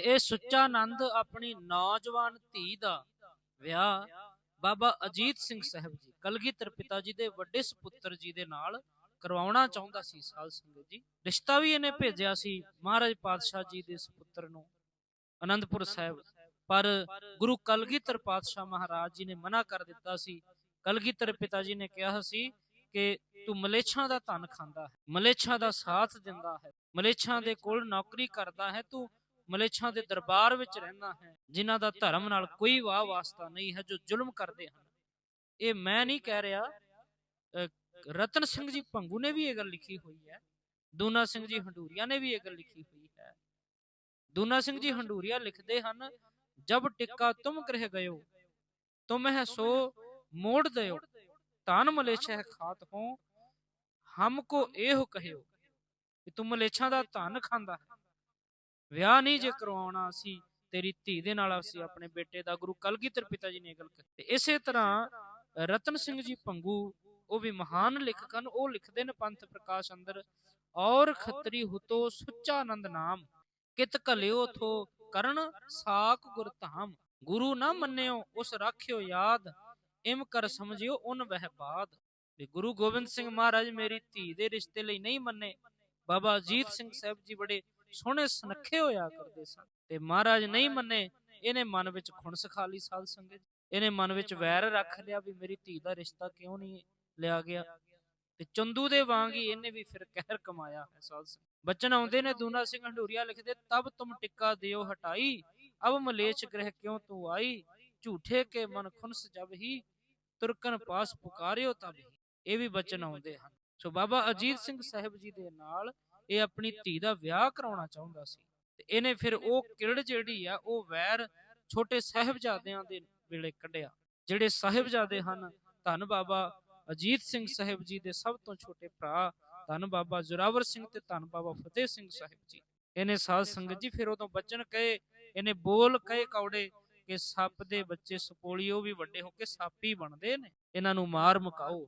ਇਹ ਸੁੱਚਾ ਆਨੰਦ ਆਪਣੀ ਨੌਜਵਾਨ ਧੀ ਦਾ ਵਿਆਹ ਬਾਬਾ ਅਜੀਤ ਸਿੰਘ ਸਾਹਿਬ ਜੀ, ਕਲਗੀਧਰ ਪਿਤਾ ਜੀ ਦੇ ਵੱਡੇ ਸੁਪੁੱਤਰ ਜੀ ਦੇ ਨਾਲ ਕਰਵਾਉਣਾ ਚਾਹੁੰਦਾ ਸੀ ਸਾਧ ਸੰਗਤ ਜੀ। ਰਿਸ਼ਤਾ ਵੀ ਇਹਨੇ ਭੇਜਿਆ ਸੀ ਮਹਾਰਾਜ ਪਾਤਸ਼ਾਹ ਜੀ ਦੇ ਸੁਪੁੱਤਰ ਨੂੰ, ਅਨੰਦਪੁਰ ਸਾਹਿਬ। ਪਰ ਗੁਰੂ ਕਲਗੀਧਰ ਪਾਤਸ਼ਾਹ ਮਹਾਰਾਜ ਜੀ ਨੇ ਮਨਾ ਕਰ ਦਿੱਤਾ ਸੀ। ਕਲਗੀਧਰ ਪਿਤਾ ਜੀ ਨੇ ਕਿਹਾ ਸੀ ਕਿ ਤੂੰ ਮਲੇਛਾਂ ਦਾ ਧਨ ਖਾਂਦਾ ਹੈ, ਮਲੇਛਾਂ ਦਾ ਸਾਥ ਦਿੰਦਾ ਹੈ, ਮਲੇਛਾਂ ਦੇ ਕੋਲ ਨੌਕਰੀ ਕਰਦਾ ਹੈ, ਤੂੰ ਮਲੇਛਾਂ ਦੇ ਦਰਬਾਰ ਵਿੱਚ ਰਹਿੰਦਾ ਹੈ, ਜਿਨ੍ਹਾਂ ਦਾ ਧਰਮ ਨਾਲ ਕੋਈ ਵਾਹ ਵਾਸਤਾ ਨਹੀਂ ਹੈ ਜੋ ਜ਼ੁਲਮ ਕਰਦੇ ਹਨ। ਇਹ ਮੈਂ ਨਹੀਂ ਕਹਿ ਰਿਹਾ ਰਤਨ ਸਿੰਘ ਜੀ ਭੰਗੂ ਨੇ ਵੀ ਇਹ ਗੱਲ ਲਿਖੀ ਹੋਈ ਹੈ, ਦੂਨਾ ਸਿੰਘ ਜੀ ਹੰਡੂਰੀਆ ਨੇ ਵੀ ਇਹ ਗੱਲ ਲਿਖੀ ਹੋਈ ਹੈ। ਦੂਨਾ ਸਿੰਘ ਜੀ ਹੰਡੂਰੀਆ ਲਿਖਦੇ ਹਨ, ਜਬ ਟਿੱਕਾ ਤੁਮ ਗ੍ਰਹਿ ਗਇਓ, ਤੁਮਹਿ ਸੋ ਮੋੜ ਦਿਓ ਤਾਨ ਮਲੇਛਾ ਖਾਤ ਹੋ ਹਮਕੋ ਇਹੋ ਕਹਿਓ, ਕਿ ਤੂੰ ਮਲੇਛਾਂ ਦਾ ਧਨ ਖਾਂਦਾ ਹੈ। ਵਿਆਹ ਨਹੀਂ ਜੇ ਕਰਵਾਉਣਾ ਅਸੀਂ, ਤੇਰੀ ਧੀ ਦੇ ਨਾਲ ਅਸੀਂ ਆਪਣੇ ਬੇਟੇ ਦਾ ਗੁਰੂ ਕਲਗੀਧਰ ਪਿਤਾ ਜੀ ਨੇ ਗੱਲ ਕਹੀ ਇਸੇ ਤਰ੍ਹਾਂ ਰਤਨ ਸਿੰਘ ਜੀ ਭੰਗੂ ਉਹ ਵੀ ਮਹਾਨ ਲੇਖਕ ਹਨ, ਉਹ ਲਿਖਦੇ ਨੇ ਪੰਥ ਪ੍ਰਕਾਸ਼ ਅੰਦਰ, ਔਰ ਖੱਤਰੀ ਹੁਤੋ ਸੁੱਚਾ ਆਨੰਦ ਨਾਮ, ਕਿਤ ਕਲਿਓ ਥੋ ਕਰਨ ਸਾਕ ਗੁਰ ਧਾਮ, ਗੁਰੂ ਨਾ ਮੰਨਿਓ ਉਸ ਰਾਖਿਓ ਯਾਦ, ਇਮ ਕਰ ਸਮਝਿਓ ਉਨ ਵਹਿ ਬਾਦ। ਵੀ ਗੁਰੂ ਗੋਬਿੰਦ ਸਿੰਘ ਮਹਾਰਾਜ ਮੇਰੀ ਧੀ ਦੇ ਰਿਸ਼ਤੇ ਲਈ ਨਹੀਂ ਮੰਨੇ, ਬਾਬਾ ਅਜੀਤ ਸਿੰਘ ਸਾਹਿਬ ਜੀ ਬੜੇ ਸੋਹਣੇ ਸੁਨੱਖੇ ਹੋਇਆ ਕਰਦੇ ਸਨ ਤੇ ਮਹਾਰਾਜ ਨਹੀਂ ਮੰਨੇ ਇਹਨੇ ਮਨ ਵਿੱਚ ਖੁਣਸ ਖਾ ਲਈ ਸਾਧ ਸੰਗਤ। ਇਹਨੇ ਮਨ ਵਿੱਚ ਵੈਰ ਰੱਖ ਲਿਆ ਵੀ ਮੇਰੀ ਧੀ ਦਾ ਰਿਸ਼ਤਾ ਕਿਉਂ ਨਹੀਂ ਲਿਆ ਗਿਆ? ਤੇ ਚੰਦੂ ਦੇ ਵਾਂਗ ਹੀ ਇਹਨੇ ਵੀ ਫਿਰ ਕਹਿਰ ਕਮਾਇਆ ਹੈ ਸਾਧ ਸੰਗਤ। ਬਚਨ ਆਉਂਦੇ ਨੇ ਦੂਨਾ ਸਿੰਘ ਹੰਡੂਰੀਆ ਲਿਖਦੇ ਤਬ ਤੁਮ ਟਿੱਕਾ ਦਿਓ ਹਟਾਈ। ਅਬ ਮਲੇਛ ਗ੍ਰਹਿ ਕਿਉਂ ਤੂੰ ਆਈ? ਝੂਠੇ ਕੇ ਮਨ ਖੁਨਸ ਜਬ ਹੀ ਤੁਰਕਨ ਪਾਸ ਪੁਕਾਰਿਓ ਤਬ ਹੀ। ਇਹ ਵੀ ਬਚਨ ਆਉਂਦੇ ਹਨ। ਸੋ ਬਾਬਾ ਅਜੀਤ ਸਿੰਘ ਸਾਹਿਬ ਜੀ ਦੇ ਨਾਲ ਇਹ ਆਪਣੀ ਧੀ ਦਾ ਵਿਆਹ ਕਰਾਉਣਾ ਚਾਹੁੰਦਾ ਸੀ ਤੇ ਇਹਨੇ ਫਿਰ ਉਹ ਕਿਰੜ ਜਿਹੜੀ ਆ, ਉਹ ਵੈਰ ਛੋਟੇ ਸਾਹਿਬਜ਼ਾਦਿਆਂ ਦੇ ਵੇਲੇ ਕੱਢਿਆ, ਜਿਹੜੇ ਸਾਹਿਬਜ਼ਾਦੇ ਹਨ, ਧੰਨ ਬਾਬਾ ਅਜੀਤ ਸਿੰਘ ਸਾਹਿਬ ਜੀ ਦੇ ਸਭ ਤੋਂ ਛੋਟੇ ਭਰਾ, ਧੰਨ ਬਾਬਾ ਜ਼ੋਰਾਵਰ ਸਿੰਘ ਤੇ ਧੰਨ ਬਾਬਾ ਫਤਿਹ ਸਿੰਘ ਸਾਹਿਬ ਜੀ। ਇਹਨੇ ਸਾਧ ਸੰਗਤ ਜੀ ਫਿਰ ਉਦੋਂ ਬਚਨ ਕਹੇ, ਇਹਨੇ ਬੋਲ ਕਹੇ ਕੌੜੇ ਕਿ ਸੱਪ ਦੇ ਬੱਚੇ ਸਪੋਲੀਓ ਵੀ ਵੱਡੇ ਹੋ ਕੇ ਸੱਪ ਹੀ ਬਣਦੇ ਨੇ, ਇਹਨਾਂ ਨੂੰ ਮਾਰ ਮੁਕਾਓ।